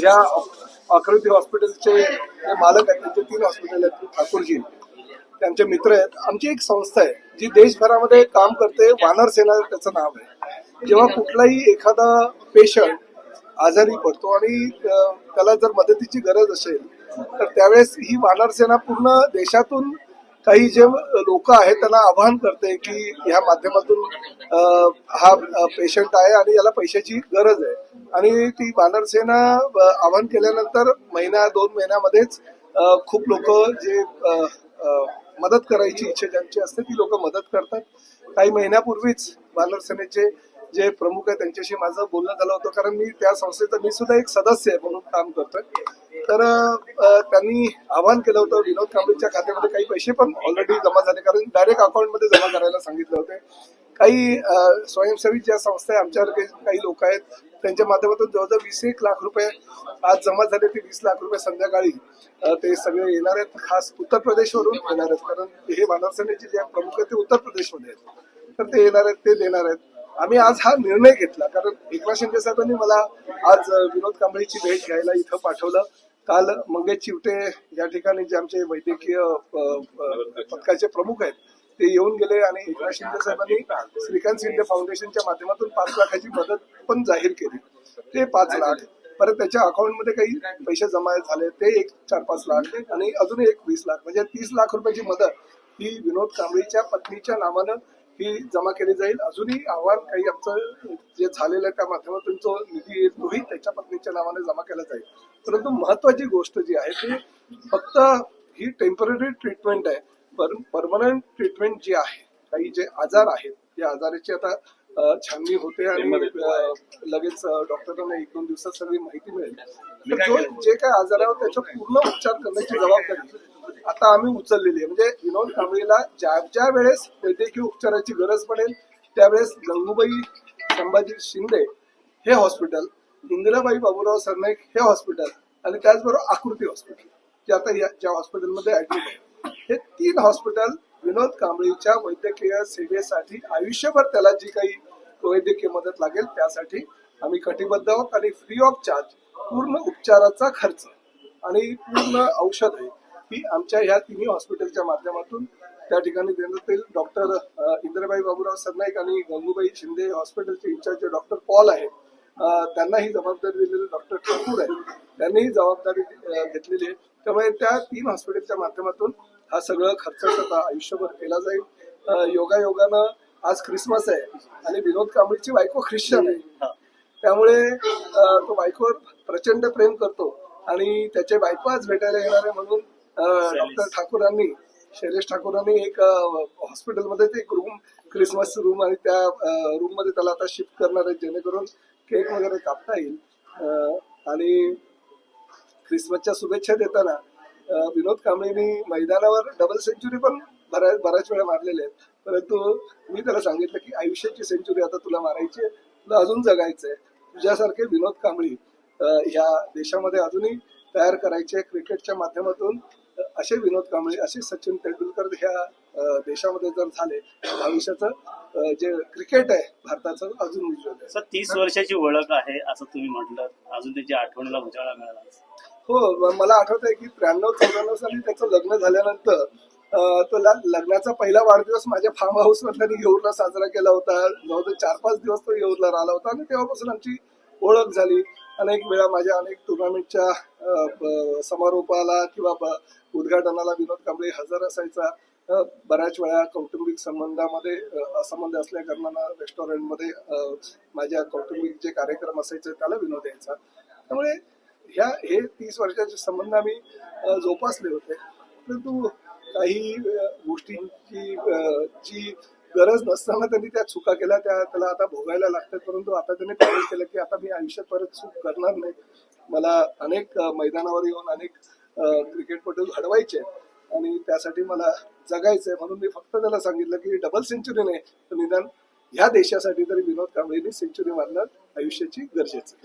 या आकृती हॉस्पिटलचे जे मालक आहेत त्यांचे तीन हॉस्पिटल आहेत ठाकूरजी. त्यांचे मित्र आहेत. आमची एक संस्था आहे जी देशभरामध्ये काम करते वानर सेना त्याचं नाव आहे. जेव्हा कुठलाही एखादा पेशंट आजारी पडतो आणि त्याला जर मदतीची गरज असेल तर त्यावेळेस ही वानर सेना पूर्ण देशातून काही जे लोक आहेत त्यांना आवाहन करते की ह्या माध्यमातून हा पेशंट आहे आणि याला पैशाची गरज आहे. आणि ती वानर सेना आवाहन केल्यानंतर महिना दोन महिन्यामध्येच खूप लोक जे मदत करायची इच्छा ज्यांची असते ती लोक मदत करतात. काही महिन्यापूर्वीच वानर सेनेचे जे प्रमुख आहे त्यांच्याशी माझं बोलणं झालं होतं. कारण मी त्या संस्थेचा मी सुद्धा एक सदस्य आहे म्हणून काम करतोय. तर त्यांनी आवाहन केलं होतं विनोद कांबळेच्या खात्यामध्ये काही पैसे पण ऑलरेडी जमा झाले. कारण डायरेक्ट अकाउंटमध्ये जमा करायला सांगितले होते. काही स्वयंसेवी ज्या संस्था आहे आमच्यावर काही लोक आहेत त्यांच्या माध्यमातून जवळजवळ वीस एक लाख रुपये आज जमा झाले ते वीस लाख रुपये संध्याकाळी ते सगळे येणार आहेत. खास उत्तर प्रदेशवरून येणार आहेत. कारण हे वानरसेनेचे जे प्रमुख आहेत ते उत्तर प्रदेशमध्ये आहेत. तर ते येणार आहेत ते देणार आहेत. आम्ही आज हा निर्णय घेतला. कारण एकनाथ शिंदे साहेबांनी मला आज विनोद कांबळीची भेट घ्यायला इथं पाठवलं. काल मंगेश चिवटे या ठिकाणी जे आमचे वैद्यकीय पथकाचे प्रमुख आहेत ते येऊन गेले आणि एकनाथ शिंदे साहेबांनी श्रीकांत शिंदे फाउंडेशनच्या माध्यमातून पाच लाखाची मदत पण जाहीर केली. ते पाच लाख. परत त्याच्या अकाउंटमध्ये काही पैसे जमा झाले ते एक चार पाच लाख आणि अजून एक वीस लाख. म्हणजे तीस लाख रुपयाची मदत ही विनोद कांबळीच्या पत्नीच्या नावानं ही जमा केली जाईल. अजूनही आव्हान काही आमचं जे झालेलं आहे त्या माध्यमातून जो निधी येईल तोही त्याच्या पत्नीच्या नावाने जमा केला जाईल. परंतु महत्वाची गोष्ट जी आहे ती फक्त ही टेंपररी ट्रीटमेंट आहे. परमनंट ट्रीटमेंट जी आहे काही जे आजार आहेत या आजाराची आता छाननी होते आणि लगेच डॉक्टरांना एक दोन दिवसात सगळी माहिती मिळेल. तर जो जे काय आजार आहे त्याचा पूर्ण उपचार करण्याची जबाबदारी आता आम्ही उचललेली आहे. म्हणजे विनोद कांबळेला ज्या ज्या वेळेस वैद्यकीय उपचाराची गरज पडेल त्यावेळेस गंगूबाई संभाजी शिंदे हे हॉस्पिटल इंदिराबाई बाबूराव सरनाईक हे हॉस्पिटल आणि त्याचबरोबर आकृती हॉस्पिटल जे आता या ज्या हॉस्पिटलमध्ये ऍडमिट आहे. हे तीन हॉस्पिटल विनोद कांबळीच्या वैद्यकीय सेवेसाठी आयुष्यभर त्याला जी काही वैद्यकीय मदत लागेल त्यासाठी आम्ही कटिबद्ध आहोत आणि फ्री ऑफ चार्ज पूर्ण उपचाराचा खर्च आणि पूर्ण औषध आहे ही आमच्या ह्या तिन्ही हॉस्पिटलच्या माध्यमातून त्या ठिकाणी देण्यात येईल. डॉक्टर इंद्रबाई बाबूराव सरनाईक आणि गंगूबाई शिंदे हॉस्पिटलचे इन्चार्ज डॉक्टर पॉल आहेत त्यांना ही जबाबदारी दिलेली डॉक्टर ठाकूर आहे. त्यांनी ही जबाबदारी घेतलेली आहे. त्यामुळे त्या तीन हॉस्पिटलच्या माध्यमातून हा सगळं खर्च आता आयुष्यभर केला जाईल. अ, योगायोगानं आज क्रिसमस आहे आणि विनोद कांबळीची बायको ख्रिश्चन आहे. त्यामुळे तो बायकोवर प्रचंड प्रेम करतो आणि त्याचे बायको आज भेटायला येणार आहे म्हणून डॉक्टर ठाकूरांनी शैलेश ठाकूरांनी एक हॉस्पिटलमध्ये एक रूम क्रिसमस रूम आणि त्या रूममध्ये त्याला आता शिफ्ट करणार आहे जेणेकरून केक वगैरे कापता येईल. आणि क्रिसमसच्या शुभेच्छा देताना विनोद कांबळेनी मैदानावर डबल सेंचुरी पण बऱ्याच बऱ्याच वेळा मारलेल्या आहेत. परंतु मी त्याला सांगितलं की आयुष्याची सेंचुरी आता तुला मारायची आहे तुला अजून जगायचंय तुझ्यासारखे विनोद कांबळी ह्या देशामध्ये अजूनही तयार करायचे क्रिकेटच्या माध्यमातून. असे विनोद कांबळे असे सचिन तेंडुलकर ह्या देशामध्ये जर झाले तर भविष्याचं जे क्रिकेट आहे भारताचं अजून उज्ज्वल आहे. सर तीस वर्षाची ओळख आहे असं तुम्ही म्हटलं. अजून त्याची आठवणीला उजाळा मिळाला. हो मला आठवत आहे की त्र्याण्णव चौऱ्याण्णव साली त्याचं लग्न झाल्यानंतर तो लग्नाचा पहिला वाढदिवस माझ्या फार्म हाऊस त्यांनी येऊरला साजरा केला होता. जवळजवळ चार पाच दिवस तो येऊरला राहिला होता आणि तेव्हापासून आमची ओळख झाली. अनेक वेळा माझ्या अनेक टुर्नामेंटच्या समारोपाला किंवा उद्घाटनाला विनोद कांबळे हजर असायचा. बऱ्याच वेळा कौटुंबिक संबंधामध्ये संबंध असंबंध असल्या कारणानं रेस्टॉरंटमध्ये माझ्या कौटुंबिक जे कार्यक्रम असायचे त्याला विनोद यायचा. त्यामुळे ह्या हे तीस वर्षाचे संबंध आम्ही जोपासले होते. परंतु काही गोष्टींची जी गरज नसताना त्यांनी त्या चुका केल्या त्या त्याला आता भोगायला लागतात. परंतु आता त्यांनी प्रवेश केलं की आता मी आयुष्यात परत चूक करणार नाही. मला अनेक मैदानावर येऊन अनेक क्रिकेटपटू घडवायचे आणि त्यासाठी मला जगायचंय म्हणून मी फक्त त्याला सांगितलं की डबल सेंचुरी नाही तर निदान ह्या देशासाठी तरी विनोद कांबळेने सेंचुरी मारणं आयुष्याची गरजेचं